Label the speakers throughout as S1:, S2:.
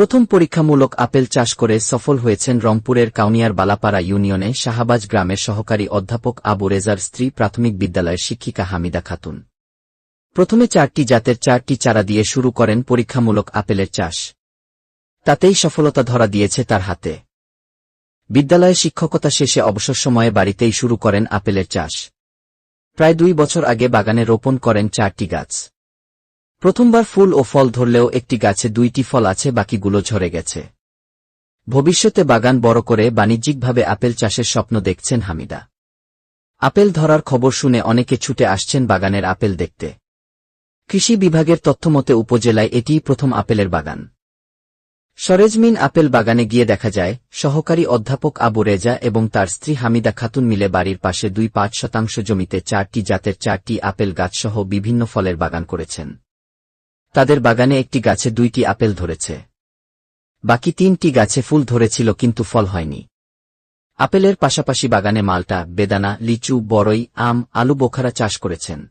S1: প্রথম পরীক্ষামূলক আপেল চাষ করে সফল হয়েছেন রংপুরের কাউনিয়ার বালাপাড়া ইউনিয়নে শাহাবাজ গ্রামের সহকারী অধ্যাপক আবু রেজার স্ত্রী প্রাথমিক বিদ্যালয়ের শিক্ষিকা হামিদা খাতুন। প্রথমে চারটি জাতের চারটি চারা দিয়ে শুরু করেন পরীক্ষামূলক আপেলের চাষ। তাতেই সফলতা ধরা দিয়েছে তার হাতে। বিদ্যালয়ে শিক্ষকতা শেষে অবসর সময়ে বাড়িতেই শুরু করেন আপেলের চাষ। প্রায় দুই বছর আগে বাগানে রোপণ করেন চারটি গাছ। প্রথমবার ফুল ও ফল ধরলেও একটি গাছে দুইটি ফল আছে, বাকিগুলো ঝরে গেছে। ভবিষ্যতে বাগান বড় করে বাণিজ্যিকভাবে আপেল চাষের স্বপ্ন দেখছেন হামিদা। আপেল ধরার খবর শুনে অনেকে ছুটে আসছেন বাগানের আপেল দেখতে। কৃষি বিভাগের তথ্যমতে উপজেলায় এটিই প্রথম আপেলের বাগান। সরেজমিন আপেল বাগানে গিয়ে দেখা যায়, সহকারী অধ্যাপক আবু রেজা এবং তার স্ত্রী হামিদা খাতুন মিলে বাড়ির পাশে দুই পাঁচ শতাংশ জমিতে চারটি জাতের চারটি আপেল গাছসহ বিভিন্ন ফলের বাগান করেছেন। তাদের বাগানে একটি গাছে দুইটি আপেল ধরেছে। বাকি তিনটি গাছে ফুল ধরেছিল কিন্তু ফল হয়নি। আপেলের পাশাপাশি বাগানে মালটা, বেদানা, লিচু বড়ই আম, আলু, বোখারা চাষ করেছেন।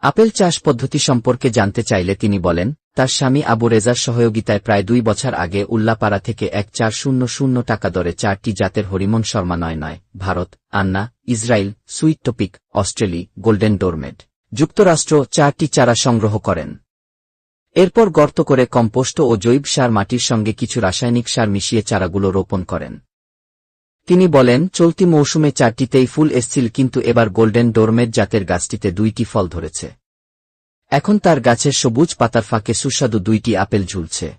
S1: আপেল চাষ পদ্ধতি সম্পর্কে জানতে চাইলে তিনি বলেন, তার স্বামী আবু রেজার সহযোগিতায় প্রায় দুই বছর আগে উল্লাপাড়া থেকে এক চার শূন্য শূন্য টাকা দরে চারটি জাতের হরিমন শর্মা নয় নয়, ভারত, আন্না, Israel, sweet topic, Australia, golden ডোরমেড যুক্তরাষ্ট্র চারটি চারা সংগ্রহ করেন। এরপর গর্ত করে কম্পোস্ট ও জৈব সার মাটির সঙ্গে কিছু রাসায়নিক সার মিশিয়ে চারাগুলো রোপণ করেন। তিনি বলেন, চলতি মৌসুমে চারটিতেই ফুল এসছিল কিন্তু এবার গোল্ডেন ডোরমেট জাতের গাছটিতে দুইটি ফল ধরেছে। এখন তার গাছের সবুজ পাতার ফাঁকে সুস্বাদু দুইটি আপেল ঝুলছে।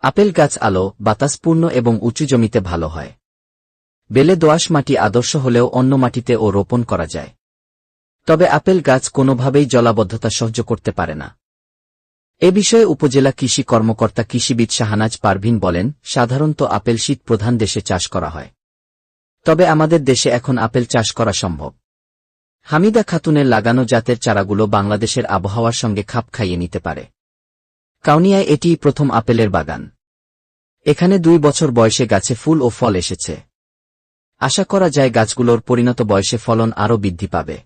S1: আপেল গাছ আলো বাতাসপূর্ণ এবং উঁচু জমিতে ভালো হয়। বেলে দোয়াশ মাটি আদর্শ হলেও অন্য মাটিতে ও রোপণ করা যায়। তবে আপেল গাছ কোনোভাবেই জলাবদ্ধতা সহ্য করতে পারে না। এ বিষয়ে উপজেলা কৃষি কর্মকর্তা কৃষিবিদ শাহানাজ পারভিন বলেন, সাধারণত আপেল শীত প্রধান দেশে চাষ করা হয়। তবে আমাদের দেশে এখন আপেল চাষ করা সম্ভব। হামিদা খাতুনের লাগানো জাতের চারাগুলো বাংলাদেশের আবহাওয়ার সঙ্গে খাপ খাইয়ে নিতে পারে। কাউনিয়ায় এটিই প্রথম আপেলের বাগান। এখানে দুই বছর বয়সে গাছে ফুল ও ফল এসেছে। আশা করা যায় গাছগুলোর পরিণত বয়সে ফলন আরও বৃদ্ধি পাবে।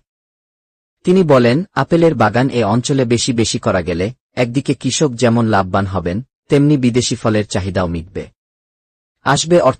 S1: তিনি বলেন, আপেলের বাগান এ অঞ্চলে বেশি বেশি করা গেলে একদিকে কৃষক যেমন লাভবান হবেন তেমনি বিদেশি ফলের চাহিদাও মিটবে। আসবে অর্থ